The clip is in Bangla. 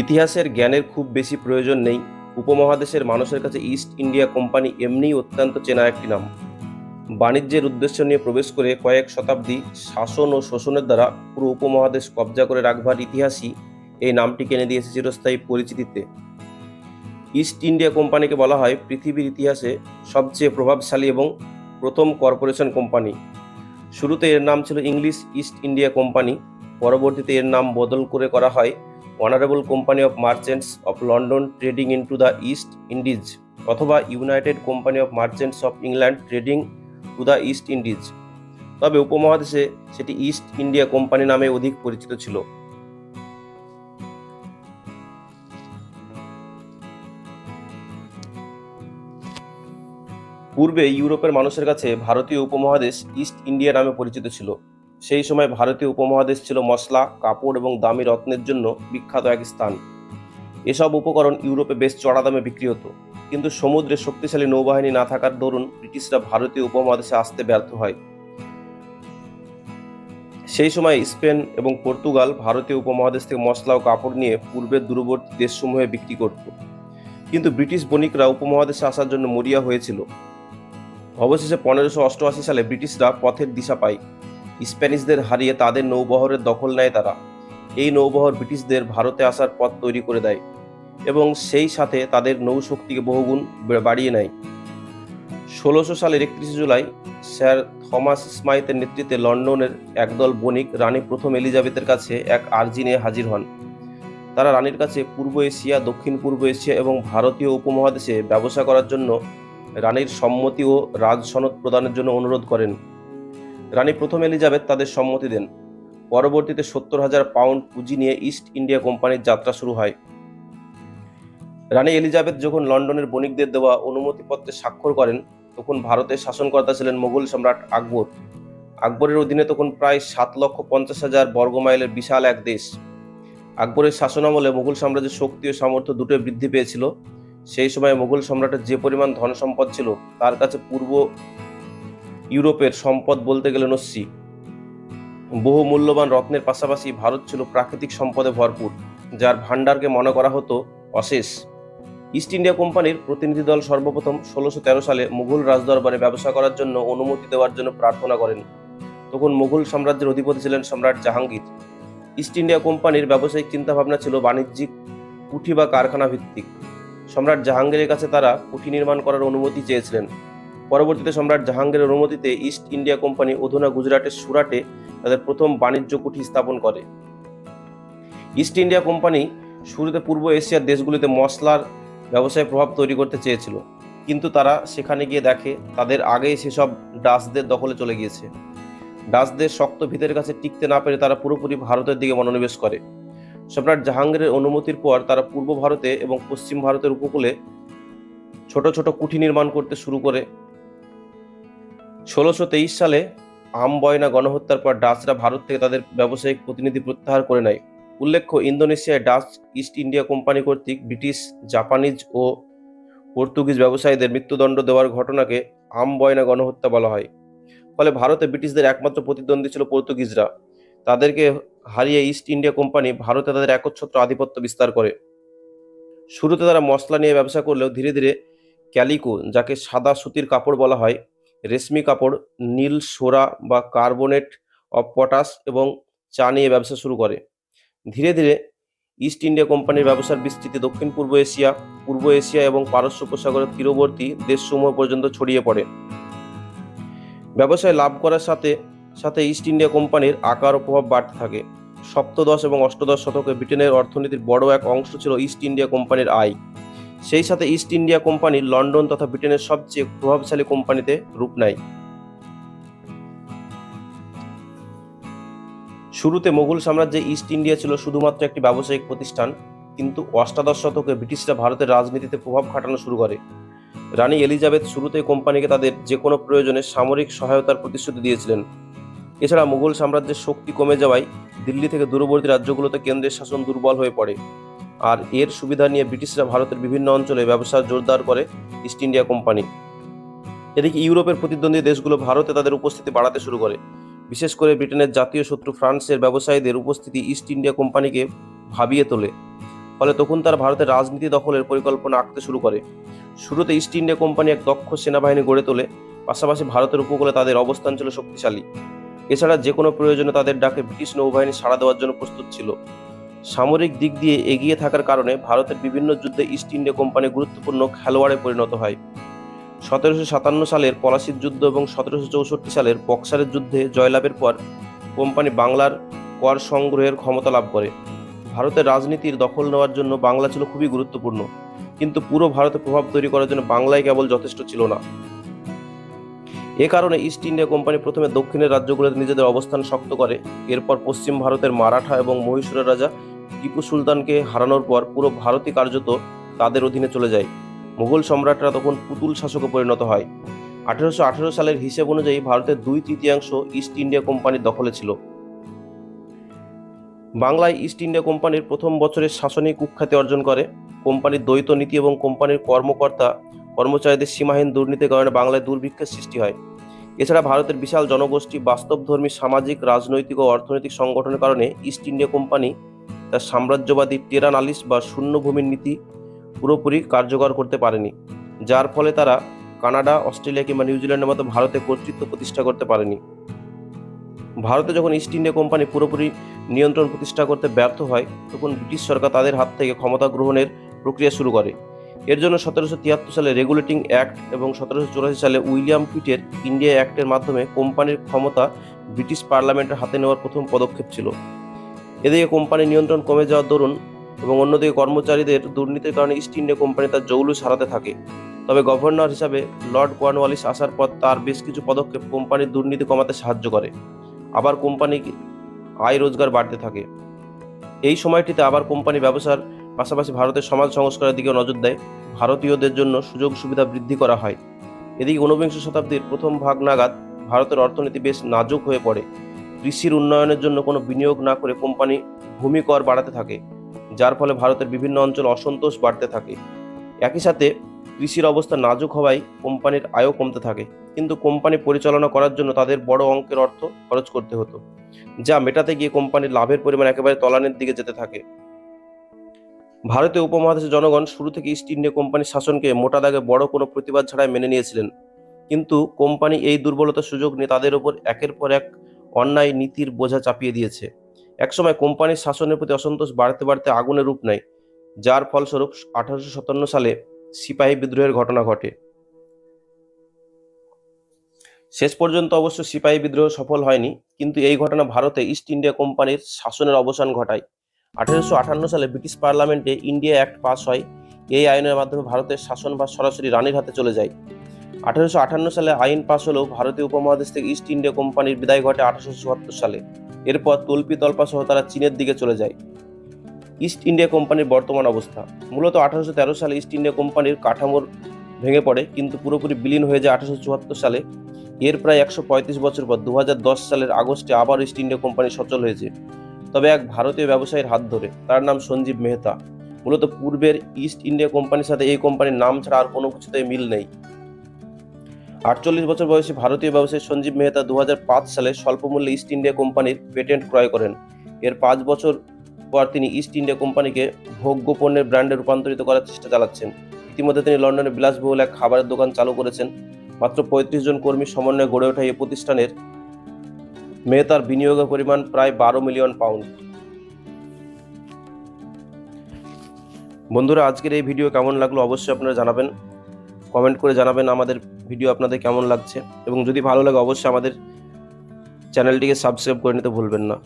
ইতিহাসের জ্ঞানের খুব বেশি প্রয়োজন নেই। উপমহাদেশের মানুষের কাছে ইস্ট ইন্ডিয়া কোম্পানি এমনিই অত্যন্ত চেনা একটি নাম। বাণিজ্যের উদ্দেশ্য নিয়ে প্রবেশ করে কয়েক শতাব্দী শাসন ও শোষণের দ্বারা পুরো উপমহাদেশ কবজা করে রাখবার ইতিহাসই এই নামটি এনে দিয়েছে চিরস্থায়ী পরিচিতিতে। ইস্ট ইন্ডিয়া কোম্পানিকে বলা হয় পৃথিবীর ইতিহাসে সবচেয়ে প্রভাবশালী এবং প্রথম কর্পোরেশন কোম্পানি শুরুতে এর নাম ছিল ইংলিশ ইস্ট ইন্ডিয়া কোম্পানি পরবর্তীতে এর নাম বদল করে করা হয় honourable company of merchants of London trading into the East Indies অথবা united company of merchants of England trading to the East Indies তবে উপমহাদেশে সেটি ইস্ট ইন্ডিয়া কোম্পানি নামে অধিক পরিচিত ছিল। পূর্বে ইউরোপের মানুষের কাছে ভারতীয় উপমহাদেশ ইস্ট ইন্ডিয়া নামে পরিচিত ছিল। সেই সময় ভারতীয় উপমহাদেশ ছিল মশলা, কাপড় এবং দামি রত্নের জন্য বিখ্যাত এক স্থান। এসব উপকরণ ইউরোপে বেশ চড়া দামে বিক্রি হতো। কিন্তু সমুদ্রে শক্তিশালী নৌবাহিনী না থাকার দরুন ব্রিটিশরা ভারতীয় উপমহাদেশে আসতে ব্যর্থ হয়। সেই সময় স্পেন এবং পর্তুগাল ভারতীয় উপমহাদেশ থেকে মশলা ও কাপড় নিয়ে পূর্বের দূরবর্তী দেশসমূহে বিক্রি করত। কিন্তু ব্রিটিশ বণিকরা উপমহাদেশে আসার জন্য মরিয়া হয়েছিল। অবশেষে পনেরোশো অষ্টআশি সালে ব্রিটিশরা পথের দিশা পায়। স্প্যানিশদের হারিয়ে তাদের নৌবহরের দখল নেয় তারা। এই নৌবহর ব্রিটিশদের ভারতে আসার পথ তৈরি করে দেয় এবং সেই সাথে তাদের নৌশক্তিকে বহুগুণ বাড়িয়ে নেয়। ষোলোশো সালের একত্রিশে জুলাই স্যার থমাস স্মাইথের নেতৃত্বে লন্ডনের একদল বণিক রানী প্রথম এলিজাবেথের কাছে এক আর্জি নিয়ে হাজির হন। তারা রানীর কাছে পূর্ব এশিয়া, দক্ষিণ পূর্ব এশিয়া এবং ভারতীয় উপমহাদেশে ব্যবসা করার জন্য রানীর সম্মতি ও রাজসনদ প্রদানের জন্য অনুরোধ করেন। রানী প্রথম এলিজাবেথ তাদের সম্মতি দেন। পরবর্তীতে সত্তর হাজার পাউন্ড পুঁজি নিয়ে ইস্ট ইন্ডিয়া কোম্পানির যাত্রা শুরু হয়। রানী এলিজাবেথ যখন লন্ডনের বণিকদের দেওয়া অনুমতিপত্রে স্বাক্ষর করেন, তখন ভারতের শাসনকর্তা ছিলেন মোগল সম্রাট আকবর। আকবরের অধীনে তখন প্রায় সাত লক্ষ পঞ্চাশ হাজার বর্গমাইলের বিশাল এক দেশ। আকবরের শাসনামলে মুঘল সাম্রাজ্যের শক্তি ও সামর্থ্য দুটোই বৃদ্ধি পেয়েছিল। সেই সময় মুঘল সম্রাটের যে পরিমাণ ধন সম্পদ ছিল, তার কাছে পূর্ব ইউরোপের সম্পদ বলতে গেলে নস্যি। বহু মূল্যবান রত্নের পাশাপাশি ভারত ছিল প্রাকৃতিক সম্পদে ভরপুর, যার ভাণ্ডারকে মনে করা হতো অশেষ। ইস্ট ইন্ডিয়া কোম্পানির প্রতিনিধি দল সর্বপ্রথম ষোলোশো তেরো সালে মুঘল রাজদরবারে ব্যবসা করার জন্য অনুমতি দেওয়ার জন্য প্রার্থনা করেন। তখন মুঘল সাম্রাজ্যের অধিপতি ছিলেন সম্রাট জাহাঙ্গীর। ইস্ট ইন্ডিয়া কোম্পানির ব্যবসায়িক চিন্তাভাবনা ছিল বাণিজ্যিক কুঠি বা কারখানা ভিত্তিক সম্রাট জাহাঙ্গীরের কাছে তারা কুঠি নির্মাণ করার অনুমতি চেয়েছিলেন। পরবর্তীতে সম্রাট জাহাঙ্গীরের অনুমতিতে ইস্ট ইন্ডিয়া কোম্পানি অধুনা গুজরাটের সুরাটে তাদের প্রথম বাণিজ্য কুঠি স্থাপন করে। ইস্ট ইন্ডিয়া কোম্পানি শুরুতে পূর্ব এশিয়ার দেশগুলিতে মশলার ব্যবসায় প্রভাব তৈরি করতে চেয়েছিল, কিন্তু তারা সেখানে গিয়ে দেখে তাদের আগেই সেসব ডাচদের দখলে চলে গিয়েছে। ডাচদের শক্ত ভিতের কাছে টিকতে না পেরে তারা পুরোপুরি ভারতের দিকে মনোনিবেশ করে। সম্রাট জাহাঙ্গীরের অনুমতির পর তারা পূর্ব ভারতে এবং পশ্চিম ভারতের উপকূলে ছোট ছোট কুঠি নির্মাণ করতে শুরু করে। ষোলোশো তেইশ সালে আম, বয়না গণহত্যার পর ডাচরা ভারত থেকে তাদের ব্যবসায়িক প্রতিনিধি প্রত্যাহার করে নেয়। উল্লেখ্য, ইন্দোনেশিয়ায় ডাচ ইস্ট ইন্ডিয়া কোম্পানি কর্তৃক ব্রিটিশ, জাপানিজ ও পর্তুগিজ ব্যবসায়ীদের মৃত্যুদণ্ড দেওয়ার ঘটনাকে আম, বয়না গণহত্যা বলা হয়। ফলে ভারতে ব্রিটিশদের একমাত্র প্রতিদ্বন্দ্বী ছিল পর্তুগিজরা। তাদেরকে হারিয়ে ইস্ট ইন্ডিয়া কোম্পানি ভারতে তাদের একচ্ছত্র আধিপত্য বিস্তার করে। শুরুতে তারা মশলা নিয়ে ব্যবসা করলেও ধীরে ধীরে ক্যালিকো, যাকে সাদা সুতির কাপড় বলা হয় রেশমি কাপড়, নীল সোরা বা কার্বনেট অফ পটাশ এবং চা নিয়ে ব্যবসা শুরু করে। ধীরে ধীরে ইস্ট ইন্ডিয়া কোম্পানির ব্যবসার বিস্তৃতি দক্ষিণ পূর্ব এশিয়া পূর্ব এশিয়া এবং পারস্য উপসাগরের তীরবর্তী দেশসমূহ পর্যন্ত ছড়িয়ে পড়ে। ব্যবসায় লাভ করার সাথে সাথে ইস্ট ইন্ডিয়া কোম্পানির আকার ও প্রভাব বাড়তে থাকে। সপ্তদশ এবং অষ্টদশ শতকে ব্রিটেনের অর্থনীতির বড় এক অংশ ছিল ইস্ট ইন্ডিয়া কোম্পানির আয়। সেই সাথে ইস্ট ইন্ডিয়া কোম্পানি লন্ডন তথা ব্রিটেনের সবচেয়ে প্রভাবশালী কোম্পানিতে রূপ নেয়। শুরুতে মোগল সাম্রাজ্যে ইস্ট ইন্ডিয়া ছিল শুধুমাত্র একটি ব্যবসায়িক প্রতিষ্ঠান, কিন্তু অষ্টাদশ শতকে ব্রিটিশরা ভারতের রাজনীতিতে প্রভাব খাটানো শুরু করে। রানী এলিজাবেথ শুরুতে কোম্পানিকে তাদের যে কোনো প্রয়োজনে সামরিক সহায়তার প্রতিশ্রুতি দিয়েছিলেন। এছাড়া মুঘল সাম্রাজ্যের শক্তি কমে যাওয়ায় দিল্লি থেকে দূরবর্তী রাজ্যগুলোতে কেন্দ্রের শাসন দুর্বল হয়ে পড়ে। আর এর সুবিধা নিয়ে ব্রিটিশরা ভারতের বিভিন্ন অঞ্চলে ব্যবসা জোরদার করে ইস্ট ইন্ডিয়া কোম্পানি এদিকে ইউরোপের প্রতিদ্বন্দ্বী দেশগুলো ভারতে তাদের উপস্থিতি বাড়াতে শুরু করে। বিশেষ করে ব্রিটেনের জাতীয় শত্রু ফ্রান্সের ব্যবসায়ীদের উপস্থিতি ইস্ট ইন্ডিয়া কোম্পানিকে ভাবিয়ে তোলে। ফলে তখন তারা ভারতের রাজনীতি দখলের পরিকল্পনা আঁকতে শুরু করে। শুরুতে ইস্ট ইন্ডিয়া কোম্পানি এক দক্ষ সেনাবাহিনী গড়ে তোলে, পাশাপাশি ভারতের উপকূলে তাদের অবস্থান ছিল শক্তিশালী। এছাড়া যে কোনো প্রয়োজনে তাদের ডাকে ব্রিটিশ নৌবাহিনী সাড়া দেওয়ার জন্য প্রস্তুত ছিল। সামরিক দিক দিয়ে এগিয়ে থাকার কারণে ভারতের বিভিন্ন যুদ্ধে ইস্ট ইন্ডিয়া কোম্পানি গুরুত্বপূর্ণ খেলোয়াড়ে পরিণত হয়। সতেরোশো সাতান্ন সালের পলাশির যুদ্ধ এবং সতেরোশো চৌষট্টি সালের বক্সারের যুদ্ধে জয়লাভের পর কোম্পানি বাংলার কর সংগ্রহের ক্ষমতা লাভ করে। ভারতের রাজনীতির দখল নেওয়ার জন্য বাংলা ছিল খুবই গুরুত্বপূর্ণ, কিন্তু পুরো ভারতে প্রভাব তৈরি করার জন্য বাংলায় কেবল যথেষ্ট ছিল না। এ কারণে ইস্ট ইন্ডিয়া কোম্পানি প্রথমে দক্ষিণের রাজ্যগুলোতে নিজেদের অবস্থান শক্ত করে, এরপর পশ্চিম ভারতের মারাঠা এবং মহীশূরের রাজা টিপু সুলতানকে হারানোর পর পুরো ভারতই কার্যত তাদের অধীনে চলে যায়। মুঘল সম্রাটরা তখন পুতুল শাসকে পরিণত হয়। আঠেরোশো আঠেরো সালের হিসেব অনুযায়ী ভারতের দুই তৃতীয়াংশ ইস্ট ইন্ডিয়া কোম্পানির দখলে ছিল। বাংলায় ইস্ট ইন্ডিয়া কোম্পানির প্রথম বছরের শাসনিক কুখ্যাতি অর্জন করে। কোম্পানির দ্বৈত নীতি এবং কোম্পানির কর্মকর্তা, কর্মচারীদের সীমাহীন দুর্নীতির কারণে বাংলায় দুর্ভিক্ষের সৃষ্টি হয়। এছাড়া ভারতের বিশাল জনগোষ্ঠী বাস্তবধর্মী সামাজিক, রাজনৈতিক ও অর্থনৈতিক সংগঠনের কারণে ইস্ট ইন্ডিয়া কোম্পানি তার সাম্রাজ্যবাদী টেরান টেরানালিস বা শূন্যভূমির নীতি পুরোপুরি কার্যকর করতে পারেনি, যার ফলে তারা কানাডা, অস্ট্রেলিয়া কিংবা নিউজিল্যান্ডের মতো ভারতে কর্তৃত্ব প্রতিষ্ঠা করতে পারেনি। ভারতে যখন ইস্ট ইন্ডিয়া কোম্পানি পুরোপুরি নিয়ন্ত্রণ প্রতিষ্ঠা করতে ব্যর্থ হয়, তখন ব্রিটিশ সরকার তাদের হাত থেকে ক্ষমতা গ্রহণের প্রক্রিয়া শুরু করে। এর জন্য সতেরোশো তিয়াত্তর সালে রেগুলেটিং অ্যাক্ট এবং সতেরোশো চৌরাশি সালে উইলিয়াম পিটের ইন্ডিয়া অ্যাক্টের মাধ্যমে কোম্পানির ক্ষমতা ব্রিটিশ পার্লামেন্টের হাতে নেওয়ার প্রথম পদক্ষেপ ছিল। এদিকে কোম্পানির নিয়ন্ত্রণ কমে যাওয়ার দরুন এবং অন্যদিকে কর্মচারীদের দুর্নীতির কারণে ইস্ট ইন্ডিয়া কোম্পানি তার জৌলুস হারাতে থাকে। তবে গভর্নর হিসাবে লর্ড কর্নওয়ালিস আসার পর তার বেশ কিছু পদক্ষেপ কোম্পানির দুর্নীতি কমাতে সাহায্য করে। আবার কোম্পানি আয় রোজগার বাড়তে থাকে। এই সময়টিতে আবার কোম্পানি ব্যবসার পাশাপাশি ভারতের সমাজ সংস্কারের দিকেও নজর দেয়। ভারতীয়দের জন্য সুযোগ সুবিধা বৃদ্ধি করা হয়। এদিকে ঊনবিংশ শতাব্দীর প্রথম ভাগ নাগাদ ভারতের অর্থনীতি বেশ নাজুক হয়ে পড়ে। কৃষির উন্নয়নের জন্য কোনো বিনিয়োগ না করে কোম্পানি ভূমি কর বাড়াতে থাকে, যার ফলে ভারতের বিভিন্ন অঞ্চল অসন্তোষ বাড়তে থাকে। একই সাথে কৃষির অবস্থা নাজুক হওয়ায় কোম্পানির আয়ও কমতে থাকে, কিন্তু কোম্পানি পরিচালনা করার জন্য তাদের বড় অঙ্কের অর্থ খরচ করতে হতো, যা মেটাতে গিয়ে কোম্পানির লাভের পরিমাণ একেবারে তলানের দিকে যেতে থাকে। ভারতীয় উপমহাদেশের জনগণ শুরু থেকে ইস্ট ইন্ডিয়া কোম্পানির শাসনকে মোটা দাগে বড় কোনো প্রতিবাদ ছাড়াই মেনে নিয়েছিলেন, কিন্তু কোম্পানি এই দুর্বলতার সুযোগ নিয়ে তাদের উপর একের পর এক অন্যায় নীতির বোঝা চাপিয়ে দিয়েছে। একসময় কোম্পানির শাসনের প্রতি অসন্তোষ বাড়তে বাড়তে আগুনের রূপ নেয়, যার ফলস্বরূপ আঠারোশো সাতান্ন সালে সিপাহী বিদ্রোহের ঘটনা ঘটে। শেষ পর্যন্ত অবশ্য সিপাহী বিদ্রোহ সফল হয়নি, কিন্তু এই ঘটনা ভারতে ইস্ট ইন্ডিয়া কোম্পানির শাসনের অবসান ঘটায়। আঠারোশো আটান্ন সালে ব্রিটিশ পার্লামেন্টে ইন্ডিয়া অ্যাক্ট পাস হয়, এই আইনের মাধ্যমে ভারতের শাসনভার সরাসরি রানীর হাতে চলে যায়। আঠারোশো আটান্ন সালে আইন পাশ হলেও ভারতীয় উপমহাদেশ থেকে ইস্ট ইন্ডিয়া কোম্পানির বিদায় ঘটে আঠারোশো চুয়াত্তর সালে। এরপর তল্পি তল্পা সহ তারা চীনের দিকে চলে যায়। ইস্ট ইন্ডিয়া কোম্পানির বর্তমান অবস্থা। মূলত আঠারোশো তেরো সালে ইস্ট ইন্ডিয়া কোম্পানির কাঠামোর ভেঙে পড়ে, কিন্তু পুরোপুরি বিলীন হয়ে যায় আঠারোশো চুয়াত্তর সালে। এর প্রায় একশো পঁয়ত্রিশ বছর পর দু হাজার দশ সালের আগস্টে আবার ইস্ট ইন্ডিয়া কোম্পানি সচল হয়েছে। তবে এক ভারতীয় ব্যবসায়ীর হাত ধরে, তার নাম সঞ্জীব মেহতা। মূলত পূর্বের ইস্ট ইন্ডিয়া কোম্পানির সাথে এই কোম্পানির নাম ছাড়া আর কোনো কিছুতেই মিল নেই। আটচল্লিশ বছর বয়সী ভারতীয় ব্যবসায়ী সঞ্জীব মেহতা দু হাজার পাঁচ সালে স্বল্পমূল্যে ইস্ট ইন্ডিয়া কোম্পানির পেটেন্ট ক্রয় করেন। এর পাঁচ বছর পর তিনি ইস্ট ইন্ডিয়া কোম্পানিকে ভোগ্য পণ্যের ব্র্যান্ডে রূপান্তরিত করার চেষ্টা চালাচ্ছেন। ইতিমধ্যে তিনি লন্ডনে বিলাসবহুল এক খাবারের দোকান চালু করেছেন। মাত্র পঁয়ত্রিশ জন কর্মীর সমন্বয়ে গড়ে ওঠা এই প্রতিষ্ঠানের মেহতার বিনিয়োগের পরিমাণ প্রায় বারো মিলিয়ন পাউন্ড। বন্ধুরা, আজকের এই ভিডিও কেমন লাগল অবশ্যই আপনারা জানাবেন। কমেন্ট করে জানাবেন আমাদের ভিডিও আপনাদের কেমন লাগছে। এবং যদি ভালো লাগে, অবশ্যই আমাদের চ্যানেলটিকে সাবস্ক্রাইব করে নিতে ভুলবেন না।